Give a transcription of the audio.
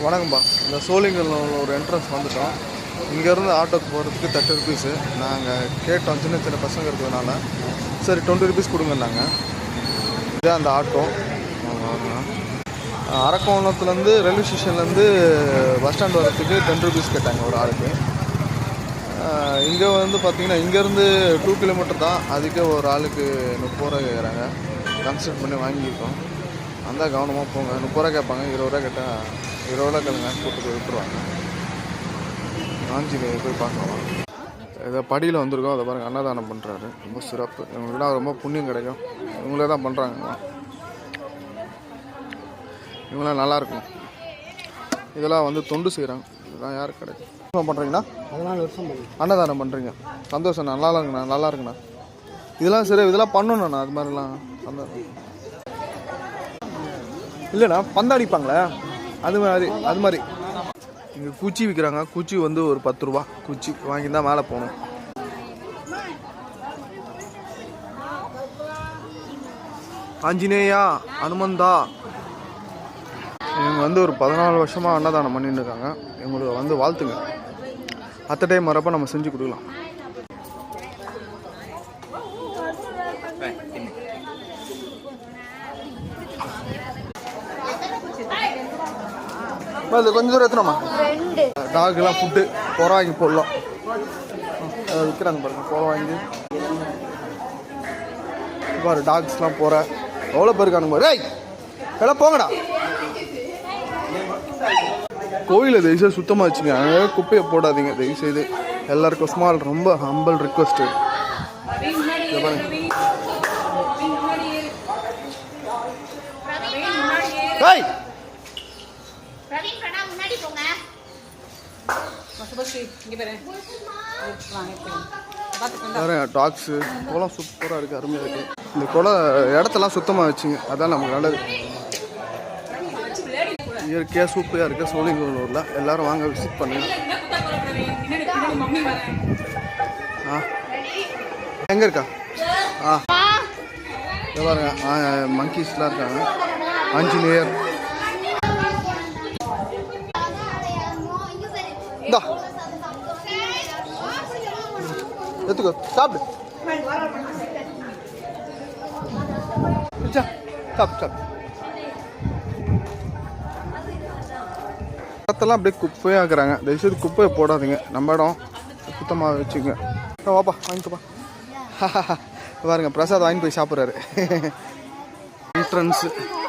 வணக்கம்பா இந்த சோழிங்கல் ஒரு என்ட்ரன்ஸ் வந்துட்டோம். இங்கேருந்து ஆட்டோக்கு போகிறதுக்கு தேர்ட்டி ருபீஸு நாங்கள் கேட்டோம் சின்ன சின்ன பசங்க இருக்கிறதுனால. சரி டுவெண்ட்டி ருபீஸ் கொடுங்கன்னாங்க இதுதான் அந்த ஆட்டோ. அரக்கோணத்துலேருந்து ரயில்வே ஸ்டேஷன்லேருந்து பஸ் ஸ்டாண்ட் வரதுக்கு டென் ருபீஸ் கேட்டாங்க ஒரு ஆளுக்கு. இங்கே வந்து பார்த்தீங்கன்னா இங்கேருந்து டூ கிலோமீட்டர் தான். அதுக்கே ஒரு ஆளுக்கு முப்பது ரூபா கேட்குறாங்க கன்சல்ட் பண்ணி வாங்கியிருக்கோம். அந்த கவனமாக போங்க. முப்பது ரூபா கேட்பாங்க. இருபது ரூபா கேட்டால் இருபது ரூபா கேளுங்க. கூட்டு போய் விட்டுருவாங்க. ஆஞ்சநேயர் போய் பார்க்கலாம். இதை படியில் வந்திருக்கோம். அதை பாருங்கள் அன்னதானம் பண்ணுறாரு ரொம்ப சிறப்பு. இவங்களுக்குலாம் ரொம்ப புண்ணியம் கிடைக்கும். இவங்களே தான் பண்ணுறாங்க இவங்களாம் நல்லா இருக்கும். இதெல்லாம் வந்து தொண்டு செய்கிறாங்க இதெல்லாம் யாருக்கு கிடைக்கும்? என்ன பண்ணுறீங்கன்னா பதினாலு வருஷம் அன்னதானம் பண்ணுறீங்க சந்தோஷம். நல்லா இருக்குண்ணா. நல்லா இருக்குண்ணா. இதெல்லாம் சரி இதெல்லாம் பண்ணணுண்ணா அது மாதிரிலாம். அன்னதானம் இல்லைண்ணா பந்தாடிப்பாங்களே அது மாதிரி அது மாதிரி. இங்கே குச்சி விற்கிறாங்க குச்சி வந்து ஒரு பத்து ரூபா. குச்சி வாங்கி தான் மேலே போகணும். ஆஞ்சநேயா அனுமந்தா. இவங்க வந்து ஒரு பதினாலு வருஷமாக அன்னதானம் பண்ணிட்டு இருக்காங்க இவங்களுக்கு வந்து வாழ்த்துங்க. அத்த டைம் வரப்போ நம்ம செஞ்சு கொடுக்கலாம். அது கொஞ்சம் தூரம் எத்தனமா டாக்லாம் ஃபுட்டு புறம் வாங்கி போடலாம். விற்கிறாங்க பாருங்க புறம் வாங்கி. பாரு டாக்ஸ்லாம் போகிற எவ்வளோ பேர் இருக்கானுங்க பாரு. ஏய் எல்லாம் போங்கடா. கோயிலை தயவுசெய்து சுத்தமாக வச்சுங்க. அங்கே குப்பையை போடாதீங்க. தயவுசெய்து எல்லாருக்கும் ஸ்மால் ரொம்ப ஹம்பல் ரிக்வஸ்ட்டு பாருங்க. பிரவீன் பிரணா முன்னாடி போங்க. வேறு டாக்ஸு குளம் சூப்பராக இருக்குது அருமையாக இருக்குது இந்த குளம் இடத்தெல்லாம் சுத்தமாக வச்சுங்க. அதான் நமக்கு நல்லது. இயற்கையாக சூப்பராக இருக்குது சோழிங்கநல்லூரில். எல்லாரும் வாங்க விசிட் பண்ணுங்க. ஆ. எங்கே இருக்கா? ஆ. பாருங்க. மங்கீஸ்லாம் இருக்காங்க. ஆஞ்சநேயர். இந்தா. எடுத்துக்கோ சாப்பிடு. ச்சா, சாப்பிடு சாப்பிடு. இடத்தெல்லாம் அப்படியே குப்பையாக்குறாங்க தயவுசெய்து குப்பையை போடாதீங்க. நம்ம இடம் சுத்தமாக வச்சுங்க வாப்பா வாங்கிக்கப்பா பாருங்க பிரசாத் வாங்கி போய் சாப்பிட்றாரு. என்ட்ரன்ஸு